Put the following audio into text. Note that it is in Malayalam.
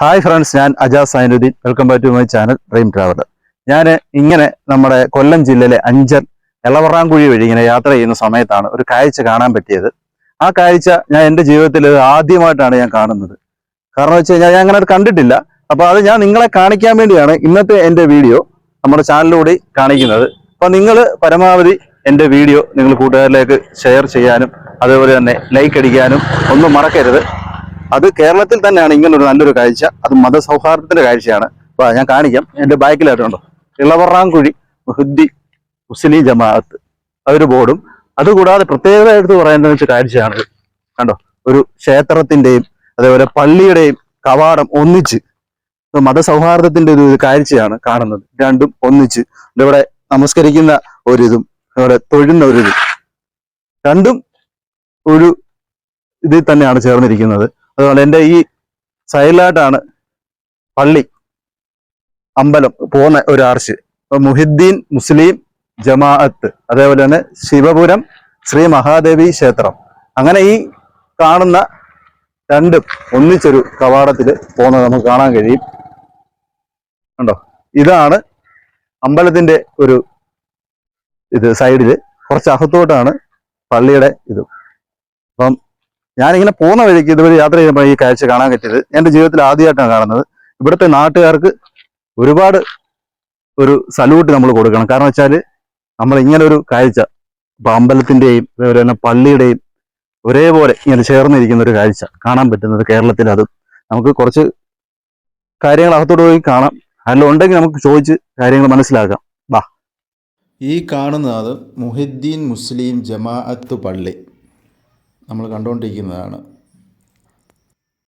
ഹായ് ഫ്രണ്ട്സ് ഞാൻ Ajas Zainudheen. Welcome back to my channel dream traveller ഞാൻ ഇങ്ങനെ നമ്മുടെ കൊല്ലം ജില്ലയിലെ അഞ്ചൽ എളവറാങ്കുഴി വഴി ഇങ്ങനെ യാത്ര ചെയ്യുന്ന സമയത്താണ് ഒരു കാഴ്ച കാണാൻ പറ്റിയത്. ആ കാഴ്ച ഞാൻ എന്റെ ജീവിതത്തിൽ ആദ്യമായിട്ടാണ് ഞാൻ കാണുന്നത്. കാരണം വെച്ച് കഴിഞ്ഞാൽ ഞാൻ അങ്ങനെ കണ്ടിട്ടില്ല. അപ്പോൾ അത് ഞാൻ നിങ്ങളെ കാണിക്കാൻ വേണ്ടിയാണ് ഇന്നത്തെ എന്റെ വീഡിയോ നമ്മുടെ ചാനലിലൂടെ കാണിക്കുന്നത്. അപ്പോൾ നിങ്ങൾ പരമാവധി എന്റെ വീഡിയോ നിങ്ങൾ കൂട്ടുകാരിലേക്ക് ഷെയർ ചെയ്യാനും അതേപോലെ തന്നെ ലൈക്ക് അടിക്കാനും ഒന്നും മറക്കരുത്. അത് കേരളത്തിൽ തന്നെയാണ് ഇങ്ങനെ ഒരു നല്ലൊരു കാഴ്ച. അത് മതസൗഹാർദ്ദത്തിന്റെ കാഴ്ചയാണ്. അപ്പൊ ഞാൻ കാണിക്കാം. എന്റെ ബാക്കിലായിട്ടുണ്ടോ ഇളവറാങ്കുഴി മുഹുദ്ദി മുസ്ലിം ജമാഅത്ത്. അതൊരു ബോർഡും. അതുകൂടാതെ പ്രത്യേകത എടുത്ത് പറയേണ്ട വെച്ച കാഴ്ചയാണ് കണ്ടോ? ഒരു ക്ഷേത്രത്തിന്റെയും അതേപോലെ പള്ളിയുടെയും കവാടം ഒന്നിച്ച്. മതസൗഹാർദ്ദത്തിന്റെ ഒരു കാഴ്ചയാണ് കാണുന്നത്. രണ്ടും ഒന്നിച്ച്. ഇവിടെ നമസ്കരിക്കുന്ന ഒരിതും ഇവിടെ തൊഴുന്ന ഒരിതും. രണ്ടും ഒരു ഇതിൽ തന്നെയാണ് ചേർന്നിരിക്കുന്നത്. അതുപോലെ എന്റെ ഈ സൈഡിലായിട്ടാണ് പള്ളി അമ്പലം പോകുന്ന ഒരു ആർച്ച്. മുഹിദ്ദീൻ മുസ്ലിം ജമാഅത്ത് അതേപോലെ തന്നെ ശിവപുരം ശ്രീ മഹാദേവി ക്ഷേത്രം. അങ്ങനെ ഈ കാണുന്ന രണ്ടും ഒന്നിച്ചൊരു കവാടത്തിൽ പോകുന്നത് നമുക്ക് കാണാൻ കഴിയും. ഉണ്ടോ ഇതാണ് അമ്പലത്തിന്റെ ഒരു ഇത് സൈഡിൽ. കുറച്ച് അകത്തോട്ടാണ് പള്ളിയുടെ ഇത്. അപ്പം ഞാനിങ്ങനെ പോകുന്ന വഴിക്ക് ഇതുവരെ യാത്ര ചെയ്യുമ്പോൾ ഈ കാഴ്ച കാണാൻ പറ്റിയത് എന്റെ ജീവിതത്തിൽ ആദ്യമായിട്ടാണ് കാണുന്നത്. ഇവിടുത്തെ നാട്ടുകാർക്ക് ഒരുപാട് ഒരു സല്യൂട്ട് നമ്മൾ കൊടുക്കണം. കാരണം വെച്ചാൽ നമ്മൾ ഇങ്ങനെ ഒരു കാഴ്ച ഇപ്പം അമ്പലത്തിന്റെയും അതേപോലെ തന്നെ പള്ളിയുടെയും ഒരേപോലെ ഇങ്ങനെ ചേർന്നിരിക്കുന്ന ഒരു കാഴ്ച കാണാൻ പറ്റുന്നത് കേരളത്തിൽ. അത് നമുക്ക് കുറച്ച് കാര്യങ്ങൾ അകത്തോട്ട് പോയി കാണാം. അല്ല ഉണ്ടെങ്കിൽ നമുക്ക് ചോദിച്ച് കാര്യങ്ങൾ മനസ്സിലാക്കാം. ഈ കാണുന്നത് മുഹിദ്ദീൻ മുസ്ലിം ജമാഅത്ത് പള്ളി. നമ്മൾ കണ്ടുകൊണ്ടിരിക്കുന്നതാണ്.